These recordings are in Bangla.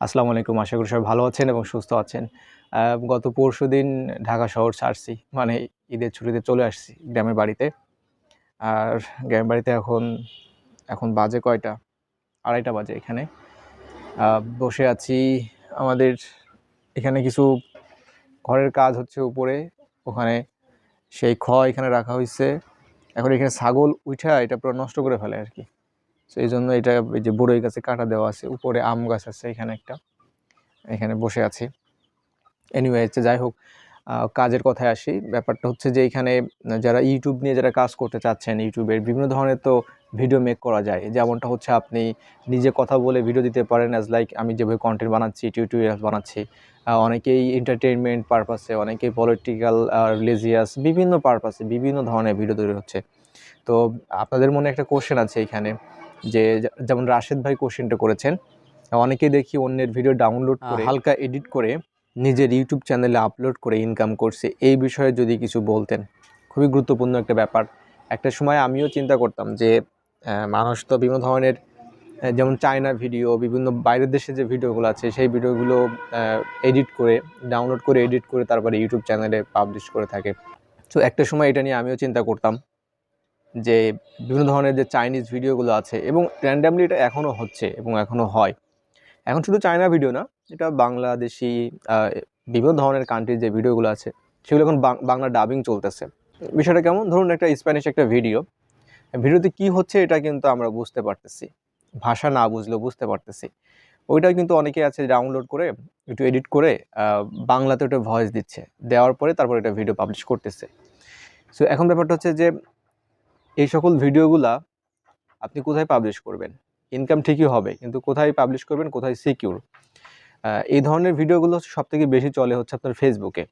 আসসালামু আলাইকুম। আশা করি সবাই ভালো আছেন এবং সুস্থ আছেন। গত পরশু দিন ঢাকা শহর ছাড়ছি মানে ঈদের ছুটিতে চলে আসছি গ্রামের বাড়িতে। আর গ্রামের বাড়িতে এখন এখন বাজে কয়টা? আড়াইটা বাজে এখানে। বসে আছি আমাদের এখানে কিছু ঘরের কাজ হচ্ছে উপরে। ওখানে সেই খ এখানে রাখা হয়েছে এখন এখানে ছাগল উঠা এটা পুরো নষ্ট করে ফেলে আর কি। তো এই জন্য এটা এই যে বড়ই গাছে কাটা দেওয়া আছে, উপরে আম গাছ আছে, এখানে একটা। এখানে বসে আছি। এনিওয়ে হচ্ছে যাই হোক কাজের কথায় আসি। ব্যাপারটা হচ্ছে যে এখানে যারা ইউটিউব নিয়ে যারা কাজ করতে চাচ্ছেন ইউটিউবের বিভিন্ন ধরনের তো ভিডিও মেক করা যায়। যেমনটা হচ্ছে আপনি নিজে কথা বলে ভিডিও দিতে পারেন অ্যাজ লাইক আমি যেভাবে কন্টেন্ট বানাচ্ছি টিউটোরিয়াল বানাচ্ছি অনেকেই এন্টারটেনমেন্ট পারপাসে অনেকেই পলিটিক্যাল রিলিজিয়াস বিভিন্ন পারপাসে বিভিন্ন ধরনের ভিডিও তৈরি হচ্ছে। তো আপনাদের মনে একটা কোশ্চেন আছে এখানে যে যেমন রাশেদ ভাই কোশ্চেনটা করেছেন অনেকেই দেখি অন্যের ভিডিও ডাউনলোড করে হালকা এডিট করে নিজের ইউটিউব চ্যানেলে আপলোড করে ইনকাম করছে। এই বিষয়ে যদি কিছু বলতেন খুবই গুরুত্বপূর্ণ একটা ব্যাপার। একটা সময় আমিও চিন্তা করতাম যে মানুষ তো বিভিন্ন ধরনের যেমন চায়না ভিডিও বিভিন্ন বাইরের দেশে যে ভিডিওগুলো আছে সেই ভিডিওগুলো এডিট করে ডাউনলোড করে এডিট করে তারপরে ইউটিউব চ্যানেলে পাবলিশ করে থাকে। তো একটা সময় এটা নিয়ে আমিও চিন্তা করতাম। যে বিভিন্ন ধরনের যে চাইনিজ ভিডিওগুলো আছে এবং র্যান্ডামলি এটা এখনও হচ্ছে এবং এখনও হয়। এখন শুধু চায়না ভিডিও না, এটা বাংলাদেশি বিভিন্ন ধরনের কান্ট্রির যে ভিডিওগুলো আছে, সেগুলো এখন বাংলা ডাবিং চলতেছে। বিষয়টা কেমন? ধরুন একটা স্প্যানিশ একটা ভিডিও ভিডিওতে কি হচ্ছে এটা কিন্তু আমরা বুঝতে পারতেছি। ভাষা না বুঝলেও বুঝতে পারতেছি। ওইটা কিন্তু অনেকে আছে ডাউনলোড করে, একটু এডিট করে বাংলাতে ওটা ভয়েস দিচ্ছে। দেওয়ার পরে তারপর এটা ভিডিও পাবলিশ করতেছে। সো এখন ব্যাপারটা হচ্ছে যে এই সকল ভিডিওগুলা আপনি কোথায় পাবলিশ করবেন? ইনকাম ঠিকই হবে, কিন্তু কোথায় পাবলিশ করবেন, কোথায় সিকিউর এই ধরনের ভিডিওগুলো সব থেকে বেশি চলে হচ্ছে আপনার ফেসবুকে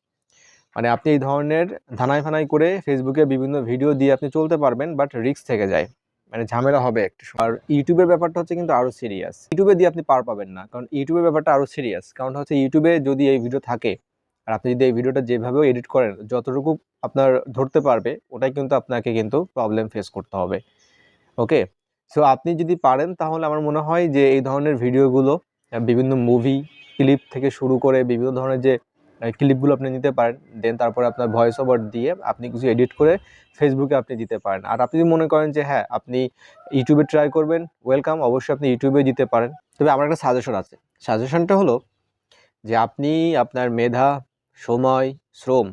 মানে আপনি এই ধরনের ধানাই ফানাই করে ফেসবুকে বিভিন্ন ভিডিও দিয়ে আপনি চলতে পারবেন বাট রিস্ক থেকে যায়। মানে ঝামেলা হবে একটু আর ইউটিউবের ব্যাপারটা হচ্ছে কিন্তু আরও সিরিয়াস ইউটিউবে দিয়ে আপনি পার পাবেন না, কারণ ইউটিউবের ব্যাপারটা আরও সিরিয়াস কারণ হচ্ছে ইউটিউবে যদি এই ভিডিও থাকে আর আপনি যদি এই ভিডিওটা যেভাবেও এডিট করেন, যতটুকু আপনার ধরতে পারবে, ওটাই কিন্তু আপনাকে কিন্তু প্রবলেম ফেস করতে হবে। ওকে সো আপনি যদি পারেন, তাহলে আমার মনে হয় যে এই ধরনের ভিডিওগুলো বিভিন্ন মুভি ক্লিপ থেকে শুরু করে বিভিন্ন ধরনের যে ক্লিপগুলো আপনি নিতে পারেন দেন তারপরে আপনার ভয়েস ওভার দিয়ে আপনি কিছু এডিট করে ফেসবুকে আপনি দিতে পারেন। আর আপনি যদি মনে করেন যে হ্যাঁ আপনি ইউটিউবে ট্রাই করবেন ওয়েলকাম অবশ্যই আপনি ইউটিউবে দিতে পারেন। তবে আমার একটা সাজেশন আছে। সাজেশনটা হলো যে, আপনি আপনার মেধা সময়, শ্রম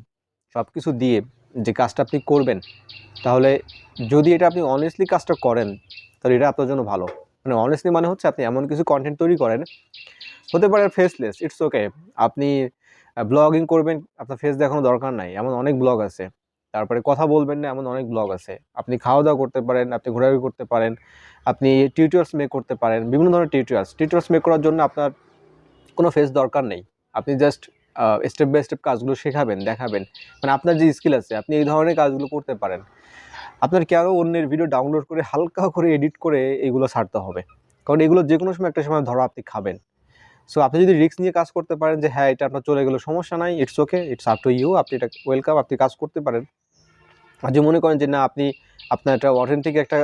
সব কিছু দিয়ে যে কাজটা আপনি করবেন, তাহলে যদি এটা আপনি অনেস্টলি কাজটা করেন, তাহলে এটা আপনার জন্য ভালো। মানে অনেস্টলি মানে হচ্ছে আপনি এমন কিছু কন্টেন্ট তৈরি করেন, হতে পারে ফেসলেস ইটস ওকে আপনি ব্লগিং করবেন, আপনার ফেস দেখানোর দরকার নাই, এমন অনেক ব্লগ আছে। তারপরে কথা বলবেন না, এমন অনেক ব্লগ আছে। আপনি খাওয়া দাওয়া করতে পারেন, আপনি ঘোরাঘুরি করতে পারেন, আপনি টিউটোরিয়ালস মেক করতে পারেন, বিভিন্ন ধরনের টিউটোরিয়ালস টিউটোরিয়ালস মেক করার জন্য আপনার কোনো ফেস দরকার নেই। আপনি জাস্ট স্টেপ বাই স্টেপ কাজগুলো শেখাবেন দেখাবেন। মানে আপনার যে স্কিল আছে আপনি এই ধরনের কাজগুলো করতে পারেন। আপনার কেন অন্যের ভিডিও ডাউনলোড করে হালকা করে এডিট করে এগুলো ছাড়তে হবে? কারণ এগুলো যে কোনো সময় একটা সময় ধরো আপনি খাবেন। সো আপনি যদি রিস্ক নিয়ে কাজ করতে পারেন যে হ্যাঁ এটা আপনার চলে গেলো সমস্যা নাই it's okay it's up to you আপনি এটা ওয়েলকাম আপনি কাজ করতে পারেন। আর যে মনে করেন যে না আপনি আপনার একটা অথেন্টিক একটা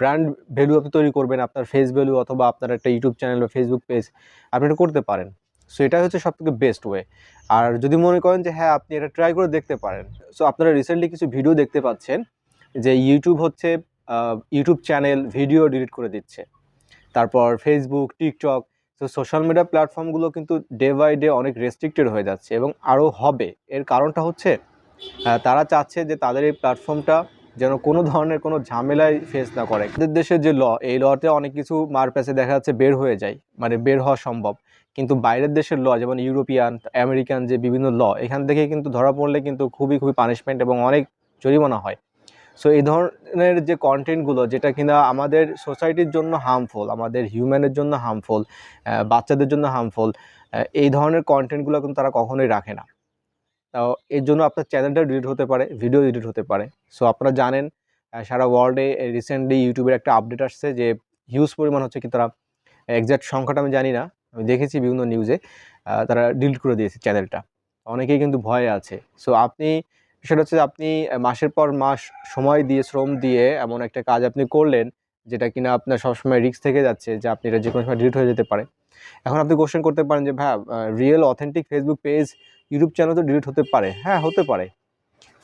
ব্র্যান্ড ভ্যালু আপনি তৈরি করবেন আপনার ফেস ভ্যালু অথবা আপনার একটা ইউটিউব চ্যানেল বা ফেসবুক পেজ আপনি এটা করতে পারেন। সো এটা হচ্ছে সব থেকে বেস্ট ওয়ে আর যদি মনে করেন যে হ্যাঁ আপনি এটা ট্রাই করে দেখতে পারেন সো আপনারা রিসেন্টলি কিছু ভিডিও দেখতে পাচ্ছেন, যে ইউটিউব হচ্ছে ইউটিউব চ্যানেল ভিডিও ডিলিট করে দিচ্ছে। তারপর ফেসবুক টিকটক তো সোশ্যাল মিডিয়া প্ল্যাটফর্মগুলো কিন্তু ডে বাই ডে অনেক রেস্ট্রিক্টেড হয়ে যাচ্ছে এবং আরও হবে। এর কারণটা হচ্ছে তারা চাচ্ছে যে তাদের এই প্ল্যাটফর্মটা যেন কোনো ধরনের কোনো ঝামেলায় ফেস না করে। আমাদের দেশের যে ল এই লতে অনেক কিছু মার প্যাসে দেখা যাচ্ছে বের হয়ে যায় মানে বের হওয়া সম্ভব। কিন্তু বাইরের দেশের ল যেমন ইউরোপিয়ান আমেরিকান যে বিভিন্ন ল এখান থেকে কিন্তু ধরা পড়লে কিন্তু খুবই খুবই পানিশমেন্ট এবং অনেক জরিমানা হয়। সো এই ধরনের যে কন্টেন্টগুলো যেটা কিনা আমাদের সোসাইটির জন্য হার্মফুল আমাদের হিউম্যানের জন্য হার্মফুল বাচ্চাদের জন্য হার্মফুল এই ধরনের কন্টেন্টগুলো কিন্তু তারা কখনোই রাখে না। তো, এর জন্য আপনার চ্যানেলটা ডিলিট হতে পারে ভিডিও ডিলিট হতে পারে। সো আপনারা জানেন সারা ওয়ার্ল্ডে রিসেন্টলি ইউটিউবের একটা আপডেট আসছে যে হিউজ পরিমাণ হচ্ছে কি তারা এক্স্যাক্ট সংখ্যাটা আমি জানি না আমি দেখেছি বিভিন্ন নিউজে তারা ডিলিট করে দিয়েছে চ্যানেলটা অনেকেই কিন্তু ভয়ে আছে। সো আপনি সেটা হচ্ছে আপনি মাসের পর মাস সময় দিয়ে, শ্রম দিয়ে এমন একটা কাজ আপনি করলেন, যেটা কিনা আপনার সবসময় রিস্ক থেকে যাচ্ছে যে আপনি এটা যে কোনো সময় ডিলিট হয়ে যেতে পারে। এখন আপনি কোশ্চেন করতে পারেন যে, ভাই real authentic Facebook page YouTube channel তো ডিলিট হতে পারে। হ্যাঁ হতে পারে।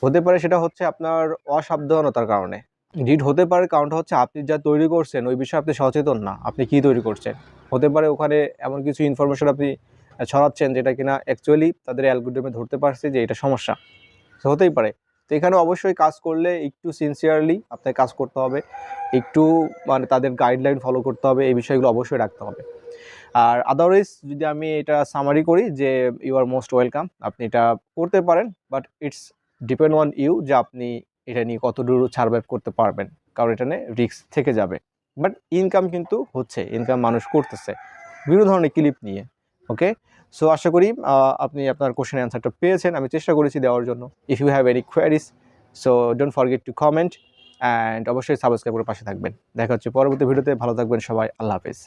হতে পারে সেটা হচ্ছে আপনার অসাবধানতার কারণে। ডিলিট হতে পারে কারণটা হচ্ছে আপনি যা তৈরি করছেন, ওই বিষয়ে আপনি সচেতন না। আপনি কি তৈরি করছেন? হতে পারে ওখানে এমন কিছু ইনফরমেশন আপনি ছড়াচ্ছেন যেটা কিনা অ্যাকচুয়ালি তাদের অ্যালগোরিদমে ধরতে পারছে যে এটা সমস্যা। তো হতেই পারে। তো এখানে অবশ্যই কাজ করলে একটু সিনসিয়ারলি আপনাকে কাজ করতে হবে, একটু মানে তাদের গাইডলাইন ফলো করতে হবে, এই বিষয়গুলো অবশ্যই রাখতে হবে। আর আদারওয়াইজ যদি আমি এটা সামারি করি যে ইউ আর মোস্ট ওয়েলকাম আপনি এটা করতে পারেন but it's depend on you যে আপনি এটা নিয়ে কতদূর সার্ভাইভ করতে পারবেন, কারণ এটা নিয়ে রিস্ক থেকে যাবে। বাট ইনকাম কিন্তু হচ্ছে ইনকাম মানুষ করতেছে, বিভিন্ন ধরনের ক্লিপ নিয়ে ওকে সো আশা করি আপনি আপনার কোশ্চেন অ্যান্সারটা পেয়েছেন, আমি চেষ্টা করেছি দেওয়ার জন্য। If you have any queries so don't forget to comment and অবশ্যই সাবস্ক্রাইব করে পাশে থাকবেন। দেখা হচ্ছে পরবর্তী ভিডিওতে ভালো থাকবেন সবাই, আল্লাহ হাফিজ।